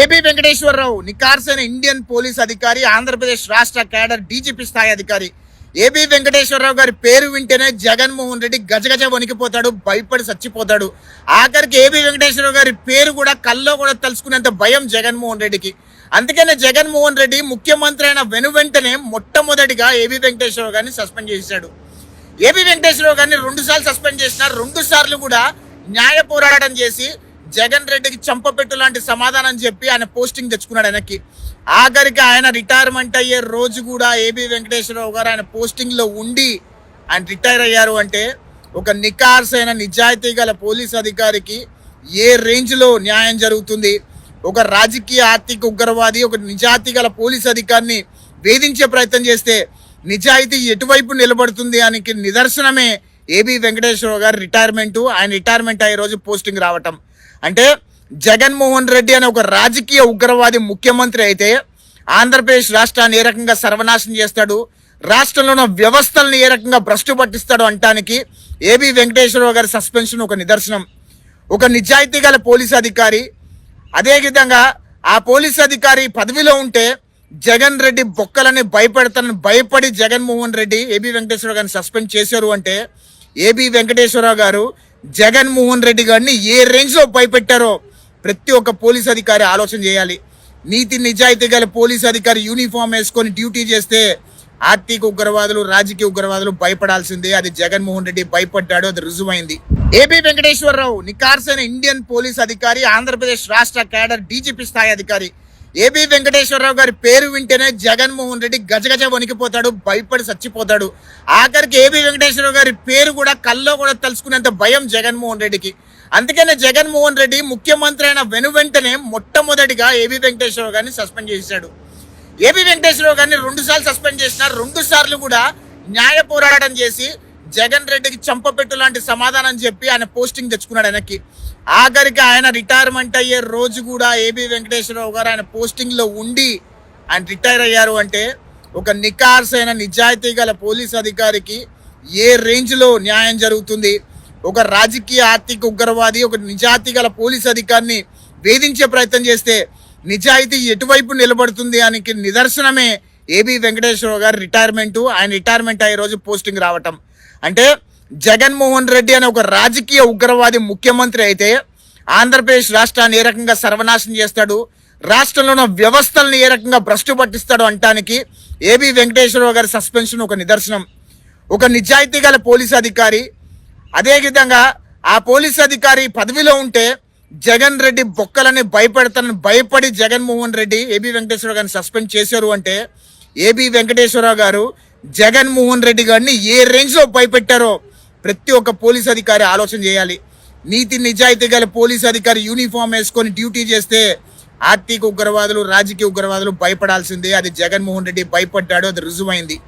AP Venkateswararao నికార్సైన Indian police అధికారి ఆంధ్రప్రదేశ్ రాష్ట్ర cadre DGP స్థాయి అధికారి. ఏపీ వెంకటేశ్వరరావు గారి పేరు వింటేనే జగన్మోహన్ రెడ్డి గజగజ వణికిపోతాడు భయపడి చచ్చిపోతాడు. ఆఖరికి ఏపీ వెంకటేశ్వరరావు గారి పేరు కూడా కల్లో కూడా తలుచుకునేంత భయం జగన్మోహన్ రెడ్డికి. అందుకనే జగన్మోహన్ రెడ్డి ముఖ్యమంత్రి అయిన వెను వెంటనే మొట్టమొదటిగా ఏబీ వెంకటేశ్వరరావు గారిని సస్పెండ్ చేశాడు. ఏబీ వెంకటేశ్వరరావు గారిని రెండు సార్లు సస్పెండ్ చేసిన రెండు సార్లు కూడా న్యాయ పోరాటం చేసి జగన్ రెడ్డికి చంపపెట్టు లాంటి సమాధానం చెప్పి ఆయన పోస్టింగ్ తెచ్చుకున్నాడు ఆయనకి. ఆఖరికి ఆయన రిటైర్మెంట్ అయ్యే రోజు కూడా ఏబి వెంకటేశ్వరరావు గారు ఆయన పోస్టింగ్లో ఉండి ఆయన రిటైర్ అయ్యారు అంటే ఒక నికార్స్ అయిన నిజాయితీ గల పోలీస్ అధికారికి ఏ రేంజ్లో న్యాయం జరుగుతుంది? ఒక రాజకీయ ఆర్థిక ఉగ్రవాది ఒక నిజాయితీ గల పోలీస్ అధికారిని వేధించే ప్రయత్నం చేస్తే నిజాయితీ ఎటువైపు నిలబడుతుంది అనికి నిదర్శనమే ఏబి వెంకటేశ్వరరావు గారి రిటైర్మెంట్. ఆయన రిటైర్మెంట్ అయ్యే రోజు పోస్టింగ్ రావటం. అంటే జగన్మోహన్ రెడ్డి అనే ఒక రాజకీయ ఉగ్రవాది ముఖ్యమంత్రి అయితే ఆంధ్రప్రదేశ్ రాష్ట్రాన్ని ఏ రకంగా సర్వనాశనం చేస్తాడు? రాష్ట్రంలో ఉన్న వ్యవస్థలను ఏ రకంగా భ్రష్టు పట్టిస్తాడు అంటానికి ఏబి వెంకటేశ్వరరావు గారి సస్పెన్షన్ ఒక నిదర్శనం. ఒక నిజాయితీ గల పోలీస్ అధికారి. అదేవిధంగా ఆ పోలీస్ అధికారి పదవిలో ఉంటే జగన్ రెడ్డి బొక్కలని భయపెడతానని భయపడి జగన్మోహన్ రెడ్డి ఏబి వెంకటేశ్వరరావు గారిని సస్పెండ్ చేశారు అంటే ఏబి వెంకటేశ్వరరావు గారు జగన్మోహన్ రెడ్డి గారిని ఏ రేంజ్లో భయపెట్టారో ప్రతి ఒక్క పోలీస్ అధికారి ఆలోచన చేయాలి. నీతి నిజాయితీ గల పోలీస్ అధికారి యూనిఫామ్ వేసుకొని డ్యూటీ చేస్తే ఆర్థిక ఉగ్రవాదులు రాజకీయ ఉగ్రవాదులు భయపడాల్సిందే. అది జగన్మోహన్ రెడ్డి భయపడ్డాడు అది రుజువైంది. ఏపీ వెంకటేశ్వరరావు నికార్సైన ఇండియన్ పోలీస్ అధికారి ఆంధ్రప్రదేశ్ రాష్ట్ర కేడర్ డీజీపీ స్థాయి అధికారి. ఏబి వెంకటేశ్వరరావు గారి పేరు వింటేనే జగన్మోహన్ రెడ్డి గజగజ వణికిపోతాడు భయపడి చచ్చిపోతాడు. ఆఖరికి ఏబి వెంకటేశ్వరరావు గారి పేరు కూడా కల్లో కూడా తలుచుకునేంత భయం జగన్మోహన్ రెడ్డికి. అందుకనే జగన్మోహన్ రెడ్డి ముఖ్యమంత్రి అయిన వెను వెంటనే మొట్టమొదటిగా ఏబి వెంకటేశ్వరరావు గారిని సస్పెండ్ చేశాడు. ఏబి వెంకటేశ్వరరావు గారిని రెండు సార్లు సస్పెండ్ చేసిన రెండు సార్లు కూడా న్యాయ పోరాటం చేసి జగన్ రెడ్డికి చంపపెట్టు లాంటి సమాధానం చెప్పి ఆయన పోస్టింగ్ తెచ్చుకున్నాడు ఆయనకి. ఆఖరికి ఆయన రిటైర్మెంట్ అయ్యే రోజు కూడా ఏబి వెంకటేశ్వరరావు గారు ఆయన పోస్టింగ్లో ఉండి ఆయన రిటైర్ అయ్యారు అంటే ఒక నికార్స్ అయిన నిజాయితీ గల పోలీస్ అధికారికి ఏ రేంజ్లో న్యాయం జరుగుతుంది? ఒక రాజకీయ ఆర్థిక ఉగ్రవాది ఒక నిజాయితీ గల పోలీస్ అధికారిని వేధించే ప్రయత్నం చేస్తే నిజాయితీ ఎటువైపు నిలబడుతుంది అనికి నిదర్శనమే ఏబి వెంకటేశ్వరరావు గారి రిటైర్మెంట్. ఆయన రిటైర్మెంట్ అయ్యే రోజు పోస్టింగ్ రావటం. అంటే జగన్మోహన్ రెడ్డి అనే ఒక రాజకీయ ఉగ్రవాది ముఖ్యమంత్రి అయితే ఆంధ్రప్రదేశ్ రాష్ట్రాన్ని ఏ రకంగా సర్వనాశనం చేస్తాడు? రాష్ట్రంలో ఉన్న వ్యవస్థలను ఏ రకంగా భ్రష్టు పట్టిస్తాడు అంటానికి ఏబి వెంకటేశ్వరరావు గారి సస్పెన్షన్ ఒక నిదర్శనం. ఒక నిజాయితీ గల పోలీస్ అధికారి. అదేవిధంగా ఆ పోలీస్ అధికారి పదవిలో ఉంటే జగన్ రెడ్డి బొక్కలని భయపెడతానని భయపడి జగన్మోహన్ రెడ్డి ఏబి వెంకటేశ్వరరావు గారిని సస్పెండ్ చేశారు అంటే ఏబి వెంకటేశ్వరరావు గారు జగన్మోహన్ రెడ్డి గారిని ఏ రేంజ్లో భయపెట్టారో ప్రతి ఒక్క పోలీస్ అధికారి ఆలోచన చేయాలి. నీతి నిజాయితీ గల పోలీస్ అధికారి యూనిఫామ్ వేసుకొని డ్యూటీ చేస్తే ఆర్థిక ఉగ్రవాదులు రాజకీయ ఉగ్రవాదులు భయపడాల్సిందే. అది జగన్మోహన్ రెడ్డి భయపడ్డాడు అది రుజువైంది.